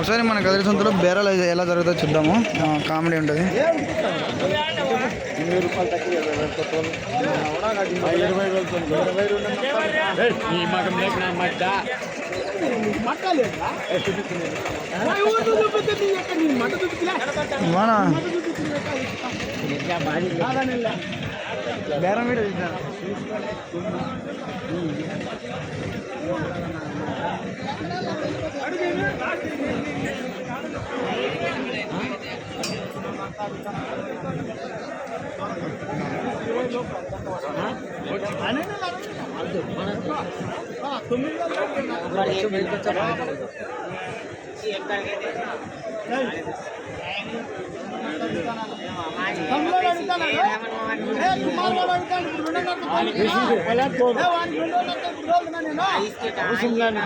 ఒకసారి మన కదిరి సొంతలో బేరాలు ఎలా జరుగుతుందో చూద్దాము. కామెడీ ఉంటుంది. మన బేరం వీడియో తమ్ముడు అడుగుతాను కుమారుడు అడుగుతాను తీశాను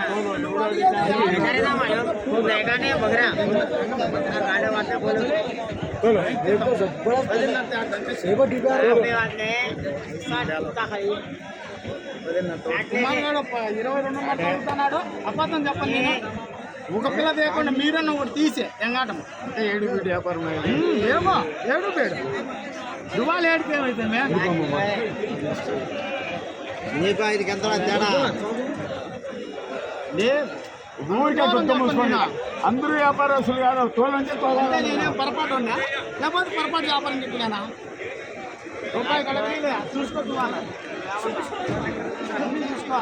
ఇరవై రెండు అబద్ధం చెప్పండి ఒక పిల్ల లేకుండా మీరన్న ఒకటి తీసే ఎంగాటం అంటే ఏడు బీడు వ్యాపారం ఏమో ఏడు బీడు దువాలు ఏడుపు ఏమైతే నీకు ఐదుకి ఎంత తేడా. ఊరికే గుర్తు మూసుకున్నా అందరూ వ్యాపారస్తులు కాదు తోలంటే తోలంటే నేనేం పొరపాటు ఉన్నా లేకపోతే పొరపాటు వ్యాపారం చెప్పినా రూపాయి కడగలే చూసుకో దువాలు అన్నీ చూసుకో.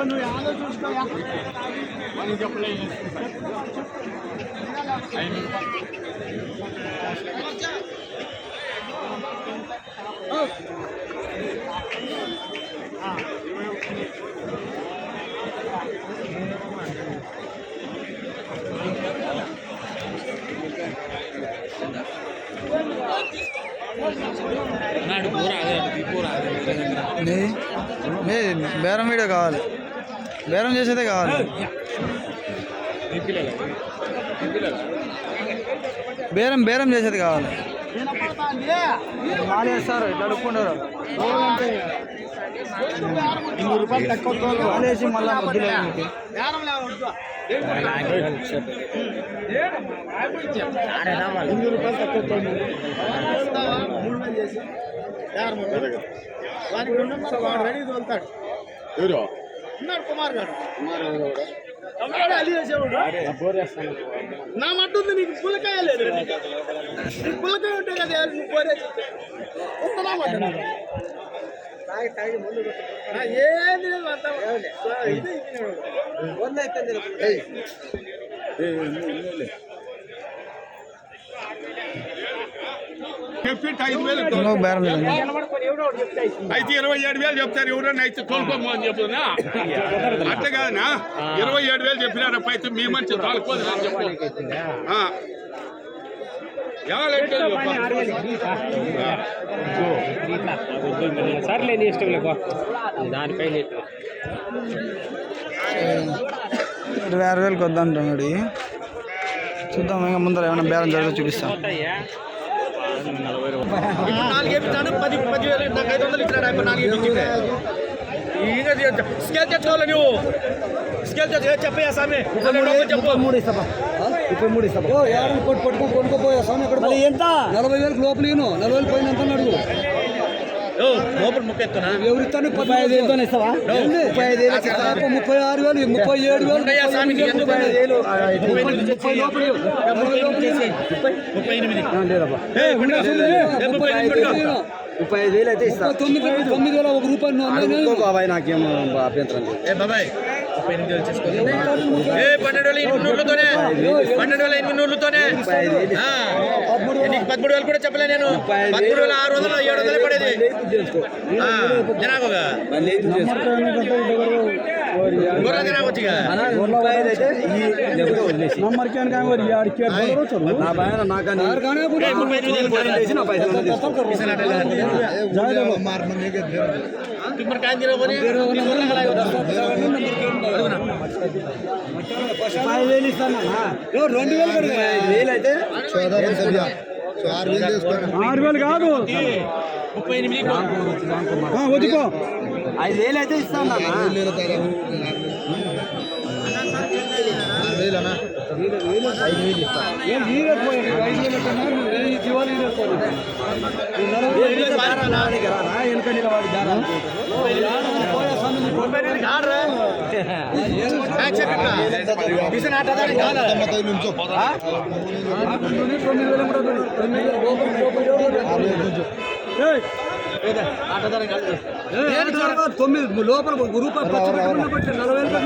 నువ్వు యాదో చూసుకోయా? మనం చెప్పలేదు బేరం వీడియో కావాలి బేరం చేసేదే కావాలి బేరం బేరం చేసేది కావాలి మాలు వేస్తారు ఇట్లా అడుక్కుంటారు ఇన్ని రూపాయలు తక్కువ తోలు. మాలు వేసి మళ్ళీ మధ్యలో. ఇన్ని రూపాయలు తక్కువ వానికి రెండు వందలు వాడు రెడీ తోలుతాడు. ఉన్నాడు కుమార్ గారు. ఎవడు అది చేసేవాడు. నా మట్టు ఉంది నీకు పుల్లకాయ లేదు. నీకు పుల్లకాయ ఉంటే కదా నువ్వు ఏది లేదు అంతా? ఇది చెప్పింటే ఐదు వేలు అయితే ఇరవై ఏడు వేలు చెప్తారు ఎవరన్నా అయితే తోలుకోము అని చెప్తున్నా అట్లా కాదనా? ఇరవై ఏడు వేలు చెప్పినారప్ప అయితే మీ మంచి తోలుకోదు అని చెప్పు. సర్లే నీ ఇష్టం లేకో. దానిపైన ఇరవై ఆరు వేలకు వద్దంటున్నాడు. చూద్దాం ఇంకా ముందర ఏమైనా బేరం జరిగితే చూపిస్తాం నాలుగు వేపించాను పది పది వేలు నాకు ఐదు వందలు ఇచ్చినాడు ఆయన నాలుగు వేపించింటే ఇంకా స్కేల్ తెచ్చుకోవాలి నువ్వు స్కేల్ తెచ్చు చెప్పయ్యా స్వామి చెప్పు మూడు ఇస్తాపా ముప్పై మూడు ఇస్తాపా పట్టు పట్టుకో కొనుక్కోపోయా స్వామి అక్కడ ఎంత? నలభై వేలకు లోపల నలభై వేలు పైన ఎంత అడుగు. లోపల ఎవరిస్తాను ముప్పై ఐదు వేలతో ఇస్తావా? ముప్పై ఐదు వేలు. ముప్పై ఆరు ముప్పై ఏడు ముప్పై ఐదు ముప్పై లోపల. ముప్పై ఎనిమిది. ముప్పై ఐదు అయితే ఇస్తా. తొమ్మిది తొమ్మిది వేల ఒక రూపాయలు బాబాయ్ నాకేం అభ్యంతరం లేదు. బాబాయ్. ముప్పై ఎనిమిది వేలు చేసుకో ఏ పన్నెండు వేల ఎనిమిది నూరులతోనే పన్నెండు వేల ఎనిమిది నూరులతోనే ఆ. నీకు పదమూడు వేలు కూడా చెప్పలే నేను. పదమూడు వేల ఆరు వందలు ఏడు వందలే పడేది. జనాభాగా జనాభొచ్చిగా నా పైన నాకని ముప్పై ఎనిమిది వేలు ఫోన్ చేసి నా పైసలు ఇప్పుడు కాయం తిరగబోని ఇస్తాను రెండు వేలు ఐదు వేలు అయితే? ఆరు వేలు కాదు. ముప్పై ఎనిమిది వదుకో ఐదు వేలు అయితే ఇస్తాను? వెనక నిలబడి తొమ్మిది లోపల లోపల ఎవరు? ఏయ్. ఏయ్, త్వరగా తొమ్మిది లోపల ఒక రూపాయి ఖర్చు పెట్టకుండా పెట్టు. నలభై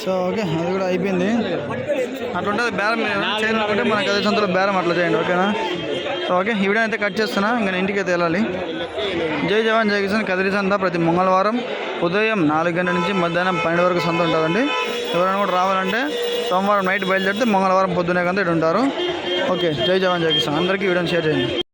సో ఓకే అది కూడా అయిపోయింది. అట్లా ఉంటుంది బేరం చేయాలనుకుంటే మన గది సంతలో బేరం అట్లా చేయండి ఓకేనా? సో ఓకే ఈ వీడియో అయితే కట్ చేస్తున్నా ఇంకా నేను ఇంటికి అయితే వెళ్ళాలి. జై జవాన్ జై కిసాన్ కదిరి సంత ప్రతి మంగళవారం ఉదయం నాలుగు గంటల నుంచి మధ్యాహ్నం పన్నెండు వరకు సంత ఉంటుందండి. ఎవరైనా కూడా రావాలంటే సోమవారం నైట్ బయలుదేరితే మంగళవారం పొద్దునే కదా ఇటు ఉంటారు. ఓకే జై జవాన్ జై కిసాన్. అందరికీ వీడియోని షేర్ చేయండి.